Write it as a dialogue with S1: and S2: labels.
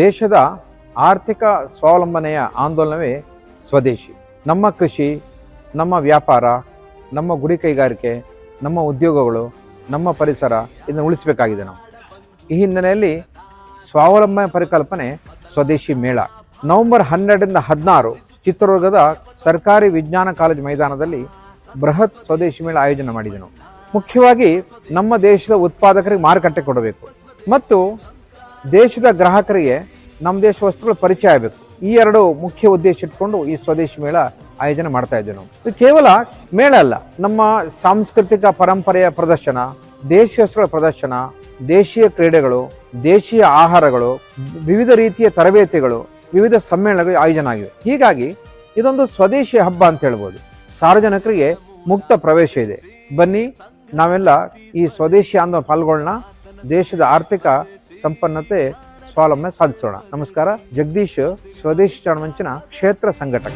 S1: ದೇಶದ ಆರ್ಥಿಕ ಸ್ವಾವಲಂಬನೆಯ ಆಂದೋಲನವೇ ಸ್ವದೇಶಿ. ನಮ್ಮ ಕೃಷಿ, ನಮ್ಮ ವ್ಯಾಪಾರ, ನಮ್ಮ ಗುಡಿ ಕೈಗಾರಿಕೆ, ನಮ್ಮ ಉದ್ಯೋಗಗಳು, ನಮ್ಮ ಪರಿಸರ ಇದನ್ನು ಉಳಿಸಬೇಕಾಗಿದೆ ನಾವು. ಈ ಹಿನ್ನೆಲೆಯಲ್ಲಿ ಸ್ವಾವಲಂಬನೆ ಪರಿಕಲ್ಪನೆ ಸ್ವದೇಶಿ ಮೇಳ. ನವೆಂಬರ್ ಹನ್ನೆರಡರಿಂದ ಹದಿನಾರು ಚಿತ್ರದುರ್ಗದ ಸರ್ಕಾರಿ ವಿಜ್ಞಾನ ಕಾಲೇಜು ಮೈದಾನದಲ್ಲಿ ಬೃಹತ್ ಸ್ವದೇಶಿ ಮೇಳ ಆಯೋಜನೆ ಮಾಡಿದೆನು ಮುಖ್ಯವಾಗಿ ನಮ್ಮ ದೇಶದ ಉತ್ಪಾದಕರಿಗೆ ಮಾರುಕಟ್ಟೆ ಕೊಡಬೇಕು. ಮತ್ತು ದೇಶದ ಗ್ರಾಹಕರಿಗೆ ನಮ್ಮ ದೇಶ ವಸ್ತುಗಳು ಪರಿಚಯ ಆಗಬೇಕು. ಈ ಎರಡು ಮುಖ್ಯ ಉದ್ದೇಶ ಇಟ್ಕೊಂಡು ಈ ಸ್ವದೇಶಿ ಮೇಳ ಆಯೋಜನೆ ಮಾಡ್ತಾ ಇದ್ದೇವೆ ನಾವು. ಇದು ಕೇವಲ ಮೇಳ ಅಲ್ಲ. ನಮ್ಮ ಸಾಂಸ್ಕೃತಿಕ ಪರಂಪರೆಯ ಪ್ರದರ್ಶನ, ದೇಶೀಯ ವಸ್ತುಗಳ ಪ್ರದರ್ಶನ, ದೇಶೀಯ ಕ್ರೀಡೆಗಳು, ದೇಶೀಯ ಆಹಾರಗಳು, ವಿವಿಧ ರೀತಿಯ ತರಬೇತಿಗಳು, ವಿವಿಧ ಸಮ್ಮೇಳನಗಳು ಆಯೋಜನೆ ಆಗಿವೆ. ಹೀಗಾಗಿ ಇದೊಂದು ಸ್ವದೇಶಿ ಹಬ್ಬ ಅಂತ ಹೇಳ್ಬೋದು. ಸಾರ್ವಜನಿಕರಿಗೆ ಮುಕ್ತ ಪ್ರವೇಶ ಇದೆ. ಬನ್ನಿ, ನಾವೆಲ್ಲ ಈ ಸ್ವದೇಶಿ ಆಂದೋಲನ ಪಾಲ್ಗೊಳ್ಳೋಣ. ದೇಶದ ಆರ್ಥಿಕ ಸಂಪನ್ನತೆ ಸ್ವಾವಲಂಬನೆ ಸಾಧಿಸೋಣ. ನಮಸ್ಕಾರ ಜಗದೀಶ್ ಸ್ವದೇಶಿ ಚಾಣಮಂಚನ ಕ್ಷೇತ್ರ ಸಂಘಟಕ.